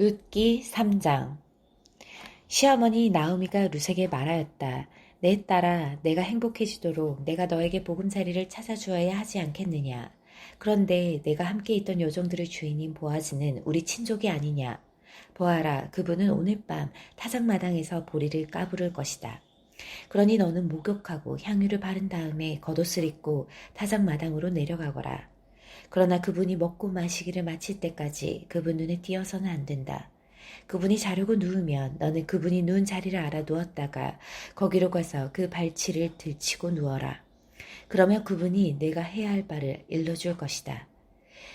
룻기 3장 시어머니 나오미가 룻에게 말하였다. 내 딸아, 내가 행복해지도록 내가 너에게 보금자리를 찾아주어야 하지 않겠느냐. 그런데 내가 함께 있던 요정들의 주인인 보아즈는 우리 친족이 아니냐. 보아라, 그분은 오늘 밤 타작마당에서 보리를 까부를 것이다. 그러니 너는 목욕하고 향유를 바른 다음에 겉옷을 입고 타작마당으로 내려가거라. 그러나 그분이 먹고 마시기를 마칠 때까지 그분 눈에 띄어서는 안 된다. 그분이 자려고 누우면 너는 그분이 누운 자리를 알아 누웠다가 거기로 가서 그 발치를 들치고 누워라. 그러면 그분이 내가 해야 할 바를 일러줄 것이다.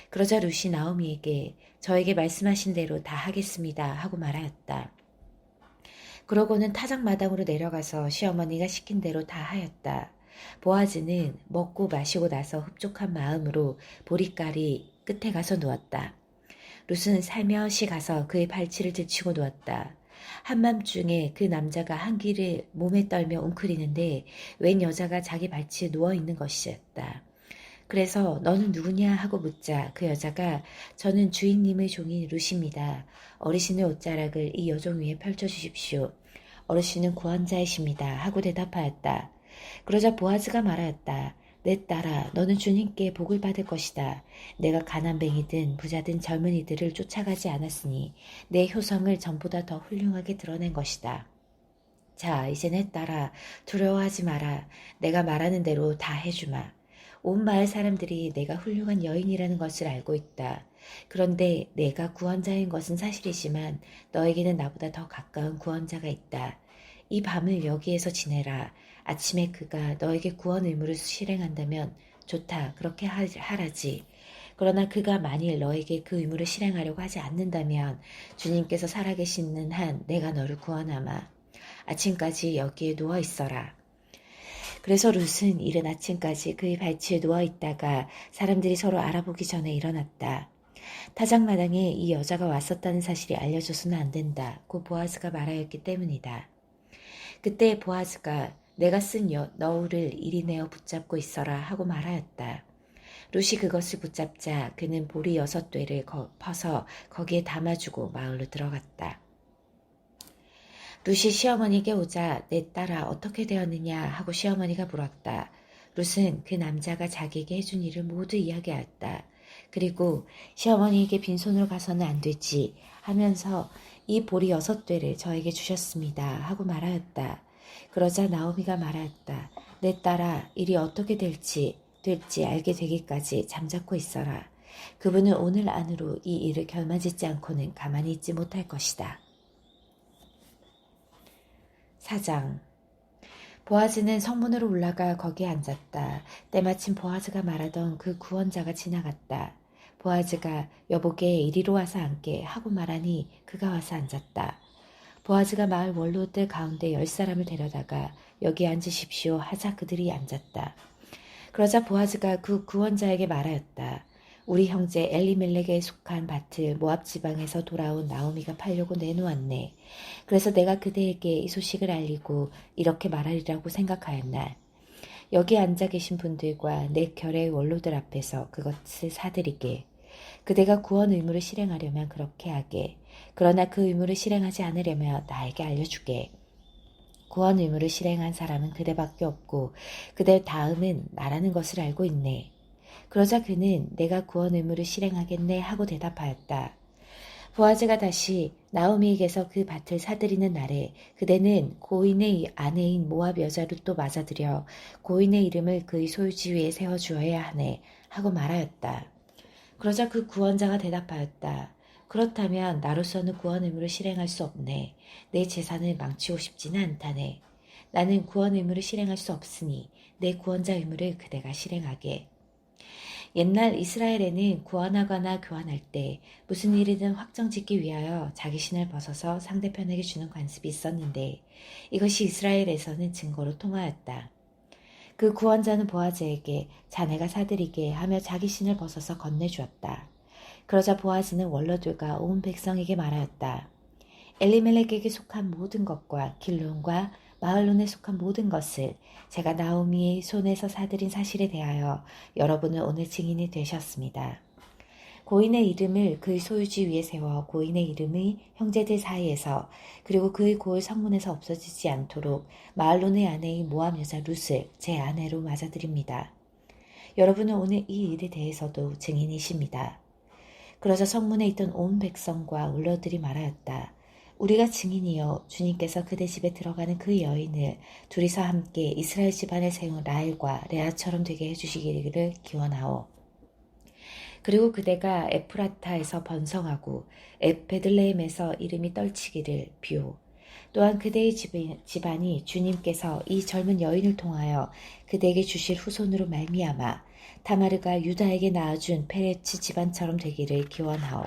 그러자 루시 나오미에게 저에게 말씀하신 대로 다 하겠습니다 하고 말하였다. 그러고는 타작 마당으로 내려가서 시어머니가 시킨 대로 다 하였다. 보아즈는 먹고 마시고 나서 흡족한 마음으로 보리깔이 끝에 가서 누웠다. 룻은 살며시 가서 그의 발치를 들치고 누웠다. 한밤중에 그 남자가 한기를 몸에 떨며 웅크리는데 웬 여자가 자기 발치에 누워 있는 것이었다. 그래서 너는 누구냐 하고 묻자 그 여자가 저는 주인님의 종인 룻입니다. 어르신의 옷자락을 이 여종 위에 펼쳐주십시오. 어르신은 구원자이십니다. 하고 대답하였다. 그러자 보아즈가 말하였다. 내 딸아, 너는 주님께 복을 받을 것이다. 내가 가난뱅이든 부자든 젊은이들을 쫓아가지 않았으니 내 효성을 전보다 더 훌륭하게 드러낸 것이다. 자, 이제 내 딸아, 두려워하지 마라. 내가 말하는 대로 다 해주마. 온 마을 사람들이 내가 훌륭한 여인이라는 것을 알고 있다. 그런데 내가 구원자인 것은 사실이지만 너에게는 나보다 더 가까운 구원자가 있다. 이 밤을 여기에서 지내라. 아침에 그가 너에게 구원 의무를 실행한다면 좋다. 그렇게 하라지. 그러나 그가 만일 너에게 그 의무를 실행하려고 하지 않는다면 주님께서 살아계시는 한 내가 너를 구원하마. 아침까지 여기에 누워 있어라. 그래서 룻은 이른 아침까지 그의 발치에 누워 있다가 사람들이 서로 알아보기 전에 일어났다. 타작마당에 이 여자가 왔었다는 사실이 알려줘서는 안 된다. 고 보아즈가 말하였기 때문이다. 그때 보아즈가 내가 쓴 여, 너울을 이리 내어 붙잡고 있어라 하고 말하였다. 루시 그것을 붙잡자 그는 보리 여섯 거, 퍼서 거기에 담아주고 마을로 들어갔다. 루시 시어머니에게 오자 내 딸아 어떻게 되었느냐 하고 시어머니가 물었다. 룻은 그 남자가 자기에게 해준 일을 모두 이야기하였다. 그리고 시어머니에게 빈손으로 가서는 안 되지 하면서 이 보리 여섯 되를 저에게 주셨습니다 하고 말하였다. 그러자 나오미가 말하였다. 내 딸아, 일이 어떻게 될지, 될지 알게 되기까지 잠자코 있어라. 그분은 오늘 안으로 이 일을 결마짓지 않고는 가만히 있지 못할 것이다. 사장 보아즈는 성문으로 올라가 거기에 앉았다. 때마침 보아즈가 말하던 그 구원자가 지나갔다. 보아즈가 여보게 이리로 와서 앉게 하고 말하니 그가 와서 앉았다. 보아즈가 마을 원로들 가운데 열 사람을 데려다가 여기 앉으십시오 하자 그들이 앉았다. 그러자 보아즈가 그 구원자에게 말하였다. 우리 형제 엘리멜렉에 속한 밭을 모압 지방에서 돌아온 나오미가 팔려고 내놓았네. 그래서 내가 그대에게 이 소식을 알리고 이렇게 말하리라고 생각하였나. 여기 앉아 계신 분들과 내 결의 원로들 앞에서 그것을 사드리게. 그대가 구원 의무를 실행하려면 그렇게 하게. 그러나 그 의무를 실행하지 않으려면 나에게 알려주게. 구원 의무를 실행한 사람은 그대밖에 없고 그대 다음은 나라는 것을 알고 있네. 그러자 그는 내가 구원 의무를 실행하겠네 하고 대답하였다. 보아즈가 다시 나오미에게서 그 밭을 사들이는 날에 그대는 고인의 아내인 모압 여자를 또 맞아들여 고인의 이름을 그의 소유지 위에 세워주어야 하네 하고 말하였다. 그러자 그 구원자가 대답하였다. 그렇다면 나로서는 구원 의무를 실행할 수 없네. 내 재산을 망치고 싶지는 않다네. 나는 구원 의무를 실행할 수 없으니 내 구원자 의무를 그대가 실행하게. 옛날 이스라엘에는 구원하거나 교환할 때 무슨 일이든 확정 짓기 위하여 자기 신을 벗어서 상대편에게 주는 관습이 있었는데 이것이 이스라엘에서는 증거로 통하였다. 그 구원자는 보아즈에게 자네가 사드리게 하며 자기 신을 벗어서 건네주었다. 그러자 보아즈는 원로들과 온 백성에게 말하였다. 엘리멜렉에게 속한 모든 것과 길론과 마을론에 속한 모든 것을 제가 나오미의 손에서 사들인 사실에 대하여 여러분은 오늘 증인이 되셨습니다. 고인의 이름을 그의 소유지 위에 세워 고인의 이름이 형제들 사이에서 그리고 그의 고을 성문에서 없어지지 않도록 마을론의 아내의 모함 여자 룻을 제 아내로 맞아드립니다. 여러분은 오늘 이 일에 대해서도 증인이십니다. 그러자 성문에 있던 온 백성과 울러들이 말하였다. 우리가 증인이여 주님께서 그대 집에 들어가는 그 여인을 둘이서 함께 이스라엘 집안에 세운 라헬과 레아처럼 되게 해주시기를 기원하오. 그리고 그대가 에프라타에서 번성하고 에베들레헴에서 이름이 떨치기를 비오. 또한 그대의 집안이 주님께서 이 젊은 여인을 통하여 그대에게 주실 후손으로 말미암아 타마르가 유다에게 낳아준 페레츠 집안처럼 되기를 기원하오.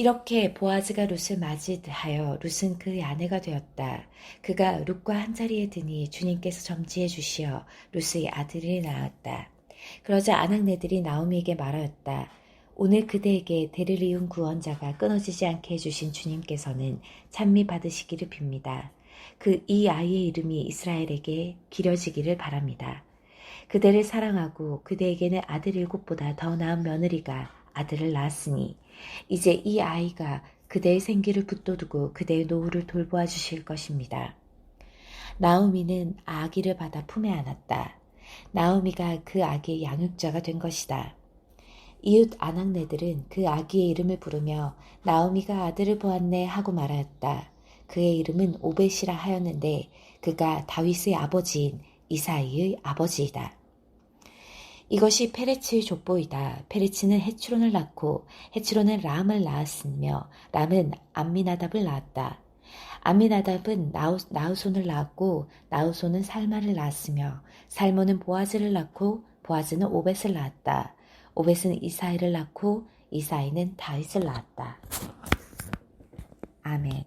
이렇게 보아즈가 룻을 맞이하여 룻은 그의 아내가 되었다. 그가 룻과 한자리에 드니 주님께서 점지해 주시어 룻의 아들을 낳았다. 그러자 아낙네들이 나오미에게 말하였다. 오늘 그대에게 대를 이은 구원자가 끊어지지 않게 해주신 주님께서는 찬미 받으시기를 빕니다. 그 이 아이의 이름이 이스라엘에게 기려지기를 바랍니다. 그대를 사랑하고 그대에게는 아들 일곱보다 더 나은 며느리가 아들을 낳았으니 이제 이 아이가 그대의 생기를 붙돋우고 그대의 노후를 돌보아 주실 것입니다. 나오미는 아기를 받아 품에 안았다. 나오미가 그 아기의 양육자가 된 것이다. 이웃 아낙네들은 그 아기의 이름을 부르며 나오미가 아들을 보았네 하고 말하였다. 그의 이름은 오벳이라 하였는데 그가 다윗의 아버지인 이사이의 아버지이다. 이것이 페레츠의 족보이다. 페레츠는 헤츠론을 낳고 헤츠론은 람을 낳았으며 람은 암미나답을 낳았다. 암미나답은 나우, 나우손을 낳았고 나우손은 살마를 낳았으며 살모는 보아즈를 낳고 보아즈는 오벳을 낳았다. 오벳은 이사이를 낳고 이사이는 다윗을 낳았다. 아멘.